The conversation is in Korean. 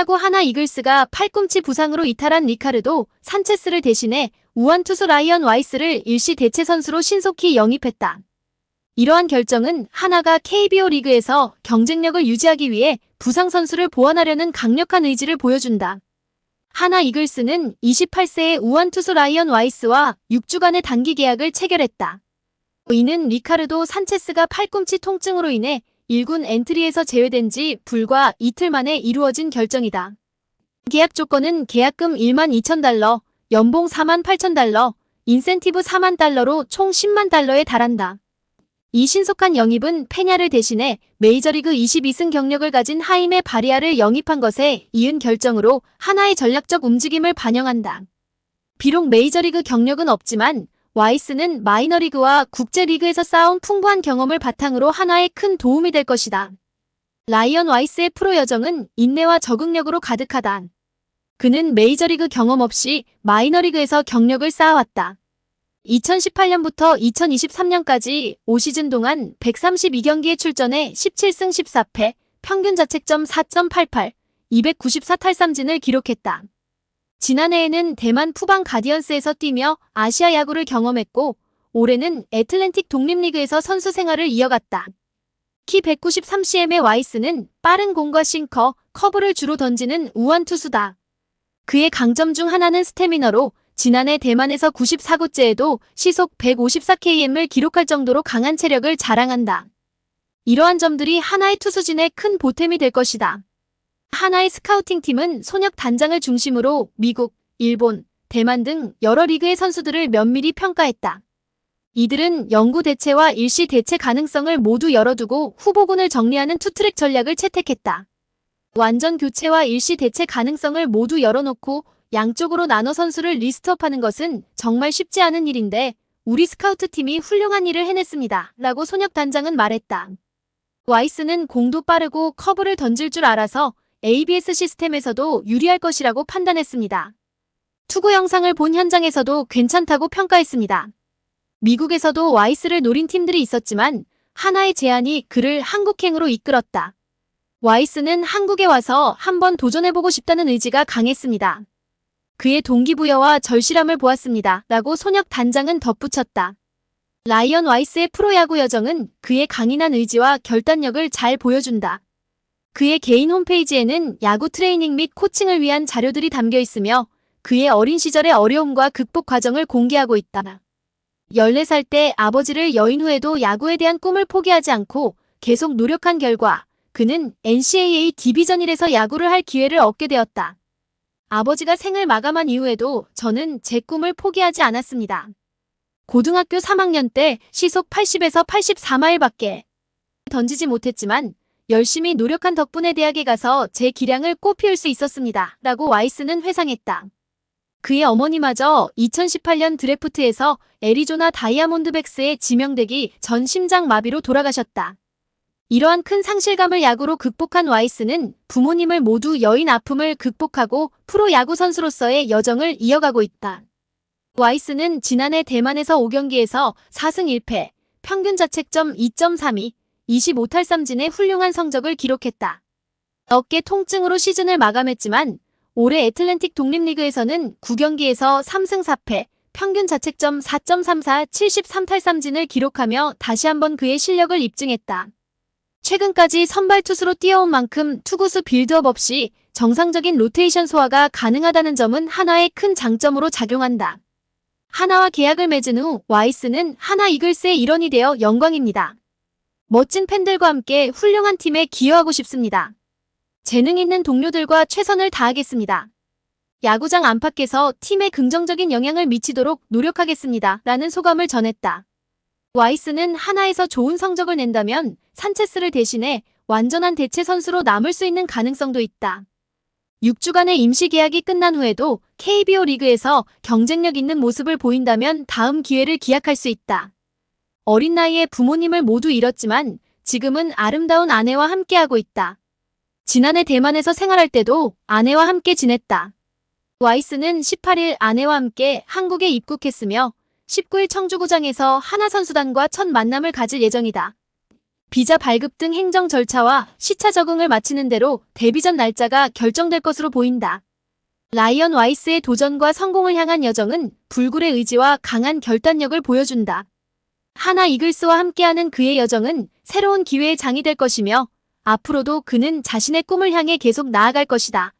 프로야구 하나 이글스가 팔꿈치 부상으로 이탈한 리카르도 산체스를 대신해 우한 투수 라이언 와이스를 일시 대체 선수로 신속히 영입했다. 이러한 결정은 하나가 KBO 리그에서 경쟁력을 유지하기 위해 부상 선수를 보완하려는 강력한 의지를 보여준다. 하나 이글스는 28세의 우한 투수 라이언 와이스와 6주간의 단기 계약을 체결했다. 이는 리카르도 산체스가 팔꿈치 통증으로 인해 1군 엔트리에서 제외된 지 불과 이틀 만에 이루어진 결정이다. 계약 조건은 계약금 1만 2천 달러, 연봉 4만 8천 달러, 인센티브 4만 달러로 총 10만 달러에 달한다. 이 신속한 영입은 페냐를 대신해 메이저리그 22승 경력을 가진 하임의 바리아를 영입한 것에 이은 결정으로 하나의 전략적 움직임을 반영한다. 비록 메이저리그 경력은 없지만 와이스는 마이너리그와 국제리그에서 쌓아온 풍부한 경험을 바탕으로 하나의 큰 도움이 될 것이다. 라이언 와이스의 프로 여정은 인내와 적응력으로 가득하다. 그는 메이저리그 경험 없이 마이너리그에서 경력을 쌓아왔다. 2018년부터 2023년까지 5시즌 동안 132경기에 출전해 17승 14패, 평균 자책점 4.88, 294 탈삼진을 기록했다. 지난해에는 대만 푸방 가디언스에서 뛰며 아시아 야구를 경험했고 올해는 애틀랜틱 독립리그에서 선수 생활을 이어갔다. 키 193cm의 와이스는 빠른 공과 싱커, 커브를 주로 던지는 우완 투수다. 그의 강점 중 하나는 스태미너로 지난해 대만에서 94구째에도 시속 154km을 기록할 정도로 강한 체력을 자랑한다. 이러한 점들이 하나의 투수진의 큰 보탬이 될 것이다. 하나의 스카우팅 팀은 손혁 단장을 중심으로 미국, 일본, 대만 등 여러 리그의 선수들을 면밀히 평가했다. 이들은 영구 대체와 일시 대체 가능성을 모두 열어두고 후보군을 정리하는 투트랙 전략을 채택했다. 완전 교체와 일시 대체 가능성을 모두 열어놓고 양쪽으로 나눠 선수를 리스트업하는 것은 정말 쉽지 않은 일인데 우리 스카우트 팀이 훌륭한 일을 해냈습니다. 라고 손혁 단장은 말했다. 와이스는 공도 빠르고 커브를 던질 줄 알아서 ABS 시스템에서도 유리할 것이라고 판단했습니다. 투구 영상을 본 현장에서도 괜찮다고 평가했습니다. 미국에서도 와이스를 노린 팀들이 있었지만 하나의 제안이 그를 한국행으로 이끌었다. 와이스는 한국에 와서 한번 도전해보고 싶다는 의지가 강했습니다. 그의 동기부여와 절실함을 보았습니다. 라고 손혁 단장은 덧붙였다. 라이언 와이스의 프로야구 여정은 그의 강인한 의지와 결단력을 잘 보여준다. 그의 개인 홈페이지에는 야구 트레이닝 및 코칭을 위한 자료들이 담겨 있으며 그의 어린 시절의 어려움과 극복 과정을 공개하고 있다. 14살 때 아버지를 여인 후에도 야구에 대한 꿈을 포기하지 않고 계속 노력한 결과 그는 NCAA 디비전 1에서 야구를 할 기회를 얻게 되었다. 아버지가 생을 마감한 이후에도 저는 제 꿈을 포기하지 않았습니다. 고등학교 3학년 때 시속 80에서 84마일밖에 던지지 못했지만 열심히 노력한 덕분에 대학에 가서 제 기량을 꽃피울 수 있었습니다. 라고 와이스는 회상했다. 그의 어머니마저 2018년 드래프트에서 애리조나 다이아몬드백스에 지명되기 전 심장 마비로 돌아가셨다. 이러한 큰 상실감을 야구로 극복한 와이스는 부모님을 모두 여인 아픔을 극복하고 프로 야구 선수로서의 여정을 이어가고 있다. 와이스는 지난해 대만에서 5경기에서 4승 1패, 평균 자책점 2.32, 25탈삼진의 훌륭한 성적을 기록했다. 어깨 통증으로 시즌을 마감했지만 올해 애틀랜틱 독립리그에서는 9경기에서 3승 4패, 평균 자책점 4.34, 73탈삼진을 기록하며 다시 한번 그의 실력을 입증했다. 최근까지 선발 투수로 뛰어온 만큼 투구수 빌드업 없이 정상적인 로테이션 소화가 가능하다는 점은 하나의 큰 장점으로 작용한다. 하나와 계약을 맺은 후 와이스는 하나 이글스의 일원이 되어 영광입니다. 멋진 팬들과 함께 훌륭한 팀에 기여하고 싶습니다. 재능 있는 동료들과 최선을 다하겠습니다. 야구장 안팎에서 팀에 긍정적인 영향을 미치도록 노력하겠습니다. 라는 소감을 전했다. 와이스는 하나에서 좋은 성적을 낸다면 산체스를 대신해 완전한 대체 선수로 남을 수 있는 가능성도 있다. 6주간의 임시 계약이 끝난 후에도 KBO 리그에서 경쟁력 있는 모습을 보인다면 다음 기회를 기약할 수 있다. 어린 나이에 부모님을 모두 잃었지만 지금은 아름다운 아내와 함께하고 있다. 지난해 대만에서 생활할 때도 아내와 함께 지냈다. 와이스는 18일 아내와 함께 한국에 입국했으며 19일 청주구장에서 하나 선수단과 첫 만남을 가질 예정이다. 비자 발급 등 행정 절차와 시차 적응을 마치는 대로 데뷔전 날짜가 결정될 것으로 보인다. 라이언 와이스의 도전과 성공을 향한 여정은 불굴의 의지와 강한 결단력을 보여준다. 하나 이글스와 함께하는 그의 여정은 새로운 기회의 장이 될 것이며 앞으로도 그는 자신의 꿈을 향해 계속 나아갈 것이다.